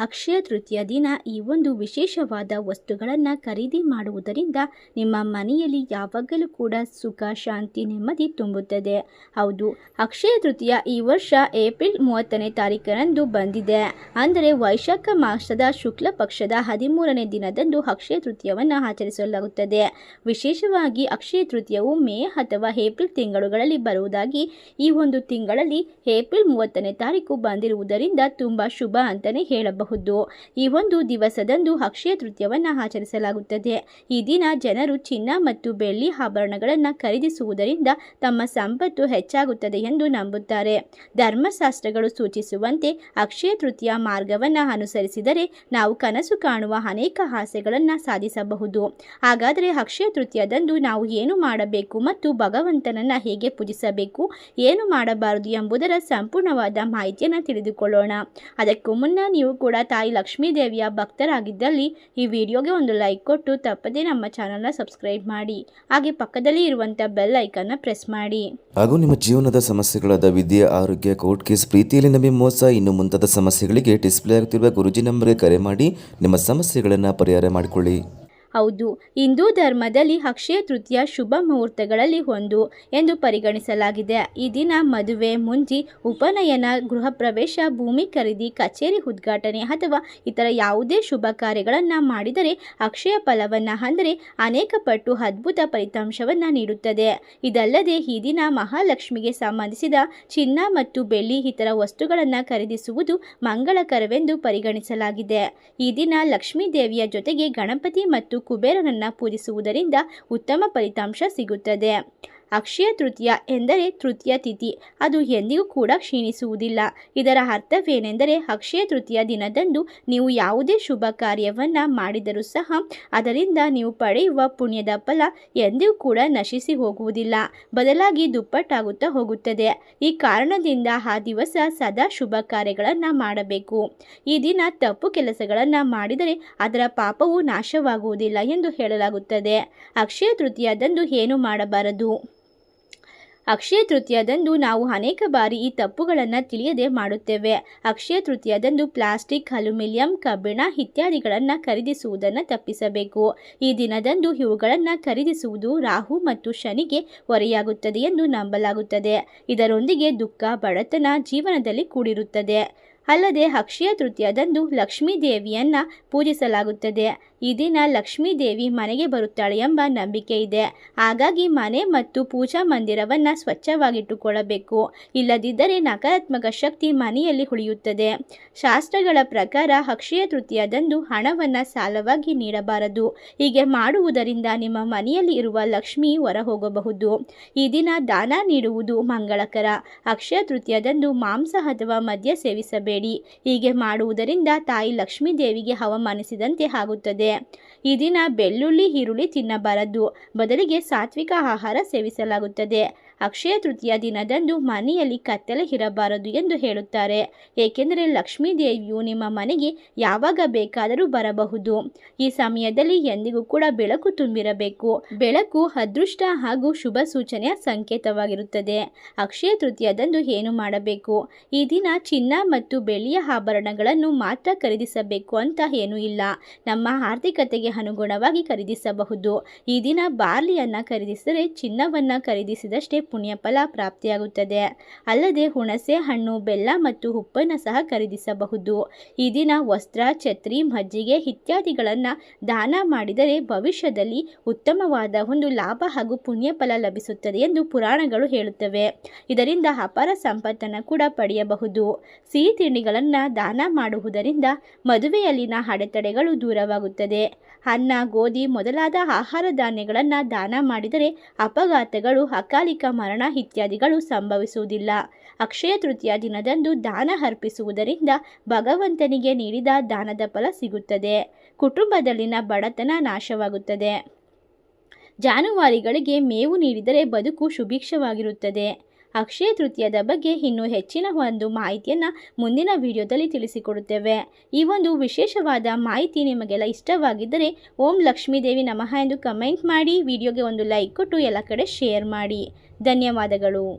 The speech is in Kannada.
ಅಕ್ಷಯ ತೃತೀಯ ದಿನ ಈ ಒಂದು ವಿಶೇಷವಾದ ವಸ್ತುಗಳನ್ನು ಖರೀದಿ ಮಾಡುವುದರಿಂದ ನಿಮ್ಮ ಮನೆಯಲ್ಲಿ ಯಾವಾಗಲೂ ಕೂಡ ಸುಖ, ಶಾಂತಿ, ನೆಮ್ಮದಿ ತುಂಬುತ್ತದೆ. ಹೌದು, ಅಕ್ಷಯ ತೃತೀಯ ಈ ವರ್ಷ ಏಪ್ರಿಲ್ ಮೂವತ್ತನೇ ತಾರೀಕರಂದು ಬಂದಿದೆ. ಅಂದರೆ ವೈಶಾಖ ಮಾಸದ ಶುಕ್ಲ ಪಕ್ಷದ ಹದಿಮೂರನೇ ದಿನದಂದು ಅಕ್ಷಯ ತೃತೀಯವನ್ನು ಆಚರಿಸಲಾಗುತ್ತದೆ. ವಿಶೇಷವಾಗಿ ಅಕ್ಷಯ ತೃತೀಯವು ಮೇ ಅಥವಾ ಏಪ್ರಿಲ್ ತಿಂಗಳುಗಳಲ್ಲಿ ಬರುವುದಾಗಿ ಈ ಒಂದು ತಿಂಗಳಲ್ಲಿ ಏಪ್ರಿಲ್ ಮೂವತ್ತನೇ ತಾರೀಕು ಬಂದಿರುವುದರಿಂದ ತುಂಬ ಶುಭ ಅಂತಲೇ ಹೇಳಬಹುದು. ಈ ಒಂದು ದಿವಸದಂದು ಅಕ್ಷಯ ತೃತೀಯವನ್ನು ಆಚರಿಸಲಾಗುತ್ತದೆ. ಈ ದಿನ ಜನರು ಚಿನ್ನ ಮತ್ತು ಬೆಳ್ಳಿ ಆಭರಣಗಳನ್ನು ಖರೀದಿಸುವುದರಿಂದ ತಮ್ಮ ಸಂಪತ್ತು ಹೆಚ್ಚಾಗುತ್ತದೆ ಎಂದು ನಂಬುತ್ತಾರೆ. ಧರ್ಮಶಾಸ್ತ್ರಗಳು ಸೂಚಿಸುವಂತೆ ಅಕ್ಷಯ ತೃತೀಯ ಮಾರ್ಗವನ್ನು ಅನುಸರಿಸಿದರೆ ನಾವು ಕನಸು ಕಾಣುವ ಅನೇಕ ಆಸೆಗಳನ್ನು ಸಾಧಿಸಬಹುದು. ಹಾಗಾದರೆ ಅಕ್ಷಯ ತೃತೀಯದಂದು ನಾವು ಏನು ಮಾಡಬೇಕು ಮತ್ತು ಭಗವಂತನನ್ನು ಹೇಗೆ ಪೂಜಿಸಬೇಕು, ಏನು ಮಾಡಬಾರದು ಎಂಬುದರ ಸಂಪೂರ್ಣವಾದ ಮಾಹಿತಿಯನ್ನು ತಿಳಿದುಕೊಳ್ಳೋಣ. ಅದಕ್ಕೂ ಮುನ್ನ ನೀವು ಕೂಡ ತಾಯಿ ಲಕ್ಷ್ಮೀ ದೇವಿಯ ಭಕ್ತರಾಗಿದ್ದಲ್ಲಿ ಈ ವಿಡಿಯೋಗೆ ಒಂದು ಲೈಕ್ ಕೊಟ್ಟು ತಪ್ಪದೇ ನಮ್ಮ ಚಾನಲ್ನ ಸಬ್ಸ್ಕ್ರೈಬ್ ಮಾಡಿ. ಹಾಗೆ ಪಕ್ಕದಲ್ಲಿ ಇರುವಂಥ ಬೆಲ್ ಐಕನ್ನ ಪ್ರೆಸ್ ಮಾಡಿ. ಹಾಗೂ ನಿಮ್ಮ ಜೀವನದ ಸಮಸ್ಯೆಗಳಾದ ವಿದ್ಯೆ, ಆರೋಗ್ಯ, ಕೋರ್ಟ್ ಕೇಸ್, ಪ್ರೀತಿಯಲ್ಲಿ ನಂಬಿ ಮೋಸ, ಇನ್ನು ಮುಂತಾದ ಸಮಸ್ಯೆಗಳಿಗೆ ಡಿಸ್ಪ್ಲೇ ಆಗುತ್ತಿರುವ ಗುರುಜಿ ನಂಬರ್ಗೆ ಕರೆ ಮಾಡಿ ನಿಮ್ಮ ಸಮಸ್ಯೆಗಳನ್ನು ಪರಿಹಾರ ಮಾಡಿಕೊಳ್ಳಿ. ಹೌದು, ಹಿಂದೂ ಧರ್ಮದಲ್ಲಿ ಅಕ್ಷಯ ತೃತೀಯ ಶುಭ ಮುಹೂರ್ತಗಳಲ್ಲಿ ಒಂದು ಎಂದು ಪರಿಗಣಿಸಲಾಗಿದೆ. ಈ ದಿನ ಮದುವೆ, ಮುಂಜಿ, ಉಪನಯನ ಗೃಹ ಪ್ರವೇಶ ಭೂಮಿ ಖರೀದಿ, ಕಚೇರಿ ಉದ್ಘಾಟನೆ ಅಥವಾ ಇತರ ಯಾವುದೇ ಶುಭ ಕಾರ್ಯಗಳನ್ನು ಮಾಡಿದರೆ ಅಕ್ಷಯ ಫಲವನ್ನು ಅಂದರೆ ಅನೇಕ ಪಟ್ಟು ಅದ್ಭುತ ಫಲಿತಾಂಶವನ್ನು ನೀಡುತ್ತದೆ. ಇದಲ್ಲದೆ ಈ ದಿನ ಮಹಾಲಕ್ಷ್ಮಿಗೆ ಸಂಬಂಧಿಸಿದ ಚಿನ್ನ ಮತ್ತು ಬೆಳ್ಳಿ ಇತರ ವಸ್ತುಗಳನ್ನು ಖರೀದಿಸುವುದು ಮಂಗಳಕರವೆಂದು ಪರಿಗಣಿಸಲಾಗಿದೆ. ಈ ದಿನ ಲಕ್ಷ್ಮೀ ದೇವಿಯ ಜೊತೆಗೆ ಗಣಪತಿ ಮತ್ತು ಕುಬೇರನನ್ನ ಪೂಜಿಸುವುದರಿಂದ ಉತ್ತಮ ಫಲಿತಾಂಶ ಸಿಗುತ್ತದೆ. ಅಕ್ಷಯ ತೃತೀಯ ಎಂದರೆ ತೃತೀಯ ತಿಥಿ. ಅದು ಎಂದಿಗೂ ಕೂಡ ಕ್ಷೀಣಿಸುವುದಿಲ್ಲ. ಇದರ ಅರ್ಥವೇನೆಂದರೆ ಅಕ್ಷಯ ತೃತೀಯ ದಿನದಂದು ನೀವು ಯಾವುದೇ ಶುಭ ಕಾರ್ಯವನ್ನು ಮಾಡಿದರೂ ಸಹ ಅದರಿಂದ ನೀವು ಪಡೆಯುವ ಪುಣ್ಯದ ಫಲ ಎಂದಿಗೂ ಕೂಡ ನಶಿಸಿ ಹೋಗುವುದಿಲ್ಲ. ಬದಲಾಗಿ ದುಪ್ಪಟ್ಟಾಗುತ್ತಾ ಹೋಗುತ್ತದೆ. ಈ ಕಾರಣದಿಂದ ಆ ದಿವಸ ಸದಾ ಶುಭ ಕಾರ್ಯಗಳನ್ನು ಮಾಡಬೇಕು. ಈ ದಿನ ತಪ್ಪು ಕೆಲಸಗಳನ್ನು ಮಾಡಿದರೆ ಅದರ ಪಾಪವು ನಾಶವಾಗುವುದಿಲ್ಲ ಎಂದು ಹೇಳಲಾಗುತ್ತದೆ. ಅಕ್ಷಯ ತೃತೀಯದಂದು ಏನು ಮಾಡಬಾರದು? ಅಕ್ಷಯ ತೃತೀಯದಂದು ನಾವು ಅನೇಕ ಬಾರಿ ಈ ತಪ್ಪುಗಳನ್ನು ತಿಳಿಯದೆ ಮಾಡುತ್ತೇವೆ. ಅಕ್ಷಯ ತೃತೀಯದಂದು ಪ್ಲಾಸ್ಟಿಕ್, ಅಲ್ಯೂಮಿನಿಯಂ, ಕಬ್ಬಿಣ ಇತ್ಯಾದಿಗಳನ್ನು ಖರೀದಿಸುವುದನ್ನು ತಪ್ಪಿಸಬೇಕು. ಈ ದಿನದಂದು ಇವುಗಳನ್ನು ಖರೀದಿಸುವುದು ರಾಹು ಮತ್ತು ಶನಿಗೆ ಹೊರೆಯಾಗುತ್ತದೆ ಎಂದು ನಂಬಲಾಗುತ್ತದೆ. ಇದರೊಂದಿಗೆ ದುಃಖ, ಬಡತನ ಜೀವನದಲ್ಲಿ ಕೂಡಿರುತ್ತದೆ. ಅಲ್ಲದೆ ಅಕ್ಷಯ ತೃತೀಯದಂದು ಲಕ್ಷ್ಮೀ ದೇವಿಯನ್ನ ಪೂಜಿಸಲಾಗುತ್ತದೆ. ಈ ದಿನ ಲಕ್ಷ್ಮೀ ದೇವಿ ಮನೆಗೆ ಬರುತ್ತಾಳೆ ಎಂಬ ನಂಬಿಕೆ ಇದೆ. ಹಾಗಾಗಿ ಮನೆ ಮತ್ತು ಪೂಜಾ ಮಂದಿರವನ್ನು ಸ್ವಚ್ಛವಾಗಿಟ್ಟುಕೊಳ್ಳಬೇಕು. ಇಲ್ಲದಿದ್ದರೆ ನಕಾರಾತ್ಮಕ ಶಕ್ತಿ ಮನೆಯಲ್ಲಿ ಉಳಿಯುತ್ತದೆ. ಶಾಸ್ತ್ರಗಳ ಪ್ರಕಾರ ಅಕ್ಷಯ ತೃತೀಯದಂದು ಹಣವನ್ನು ಸಾಲವಾಗಿ ನೀಡಬಾರದು. ಹೀಗೆ ಮಾಡುವುದರಿಂದ ನಿಮ್ಮ ಮನೆಯಲ್ಲಿ ಇರುವ ಲಕ್ಷ್ಮಿ ಹೊರ ಹೋಗಬಹುದು ಈ ದಿನ ದಾನ ನೀಡುವುದು ಮಂಗಳಕರ. ಅಕ್ಷಯ ತೃತೀಯದಂದು ಮಾಂಸ ಅಥವಾ ಮದ್ಯ ಸೇವಿಸಬೇಡಿ. ಹೀಗೆ ಮಾಡುವುದರಿಂದ ತಾಯಿ ಲಕ್ಷ್ಮೀ ದೇವಿಗೆ ಹವಾಮಾನಿಸಿದಂತೆ ಆಗುತ್ತದೆ. ಈ ದಿನ ಬೆಳ್ಳುಳ್ಳಿ, ಈರುಳ್ಳಿ ತಿನ್ನಬಾರದು. ಬದಲಿಗೆ ಸಾತ್ವಿಕ ಆಹಾರ ಸೇವಿಸಲಾಗುತ್ತದೆ. ಅಕ್ಷಯ ತೃತೀಯ ದಿನದಂದು ಮನೆಯಲ್ಲಿ ಕತ್ತಲೆ ಇರಬಾರದು ಎಂದು ಹೇಳುತ್ತಾರೆ. ಏಕೆಂದರೆ ಲಕ್ಷ್ಮೀ ದೇವಿಯು ನಿಮ್ಮ ಮನೆಗೆ ಯಾವಾಗ ಬೇಕಾದರೂ ಬರಬಹುದು. ಈ ಸಮಯದಲ್ಲಿ ಎಂದಿಗೂ ಕೂಡ ಬೆಳಕು ತುಂಬಿರಬೇಕು. ಬೆಳಕು ಅದೃಷ್ಟ ಹಾಗೂ ಶುಭ ಸೂಚನೆಯ ಸಂಕೇತವಾಗಿರುತ್ತದೆ. ಅಕ್ಷಯ ತೃತೀಯದಂದು ಏನು ಮಾಡಬೇಕು? ಈ ದಿನ ಚಿನ್ನ ಮತ್ತು ಬೆಳ್ಳಿಯ ಆಭರಣಗಳನ್ನು ಮಾತ್ರ ಖರೀದಿಸಬೇಕು ಅಂತ ಏನೂ ಇಲ್ಲ. ನಮ್ಮ ಆರ್ಥಿಕತೆಗೆ ಅನುಗುಣವಾಗಿ ಖರೀದಿಸಬಹುದು. ಈ ದಿನ ಬಾರ್ಲಿಯನ್ನು ಖರೀದಿಸಿದರೆ ಚಿನ್ನವನ್ನು ಖರೀದಿಸಿದಷ್ಟೇ ಪುಣ್ಯ ಫಲ ಪ್ರಾಪ್ತಿಯಾಗುತ್ತದೆ. ಅಲ್ಲದೆ ಹುಣಸೆ ಹಣ್ಣು, ಬೆಲ್ಲ ಮತ್ತು ಉಪ್ಪನ್ನು ಸಹ ಖರೀದಿಸಬಹುದು. ಈ ದಿನ ವಸ್ತ್ರ, ಛತ್ರಿ, ಮಜ್ಜಿಗೆ ಇತ್ಯಾದಿಗಳನ್ನು ದಾನ ಮಾಡಿದರೆ ಭವಿಷ್ಯದಲ್ಲಿ ಉತ್ತಮವಾದ ಒಂದು ಲಾಭ ಹಾಗೂ ಪುಣ್ಯಫಲ ಲಭಿಸುತ್ತದೆ ಎಂದು ಪುರಾಣಗಳು ಹೇಳುತ್ತವೆ. ಇದರಿಂದ ಅಪಾರ ಸಂಪತ್ತನ್ನು ಕೂಡ ಪಡೆಯಬಹುದು. ಸಿಹಿ ತಿಂಡಿಗಳನ್ನು ದಾನ ಮಾಡುವುದರಿಂದ ಮದುವೆಯಲ್ಲಿನ ಅಡೆತಡೆಗಳು ದೂರವಾಗುತ್ತದೆ. ಅನ್ನ, ಗೋಧಿ ಮೊದಲಾದ ಆಹಾರ ಧಾನ್ಯಗಳನ್ನು ದಾನ ಮಾಡಿದರೆ ಅಪಘಾತಗಳು, ಅಕಾಲಿಕ ಮರಣ ಇತ್ಯಾದಿಗಳು ಸಂಭವಿಸುವುದಿಲ್ಲ. ಅಕ್ಷಯ ತೃತೀಯ ದಿನದಂದು ದಾನ ಅರ್ಪಿಸುವುದರಿಂದ ಭಗವಂತನಿಗೆ ನೀಡಿದ ದಾನದ ಫಲ ಸಿಗುತ್ತದೆ. ಕುಟುಂಬದಲ್ಲಿನ ಬಡತನ ನಾಶವಾಗುತ್ತದೆ. ಜಾನುವಾರುಗಳಿಗೆ ಮೇವು ನೀಡಿದರೆ ಬದುಕು ಸುಭಿಕ್ಷವಾಗಿರುತ್ತದೆ. ಅಕ್ಷಯ ತೃತೀಯದ ಬಗ್ಗೆ ಇನ್ನೂ ಹೆಚ್ಚಿನ ಒಂದು ಮಾಹಿತಿಯನ್ನು ಮುಂದಿನ ವಿಡಿಯೋದಲ್ಲಿ ತಿಳಿಸಿಕೊಡುತ್ತೇವೆ. ಈ ಒಂದು ವಿಶೇಷವಾದ ಮಾಹಿತಿ ನಿಮಗೆಲ್ಲ ಇಷ್ಟವಾಗಿದ್ದರೆ ಓಂ ಲಕ್ಷ್ಮೀದೇವಿ ನಮಃ ಎಂದು ಕಮೆಂಟ್ ಮಾಡಿ, ವಿಡಿಯೋಗೆ ಒಂದು ಲೈಕ್ ಕೊಟ್ಟು ಎಲ್ಲ ಕಡೆ ಶೇರ್ ಮಾಡಿ. ಧನ್ಯವಾದಗಳು.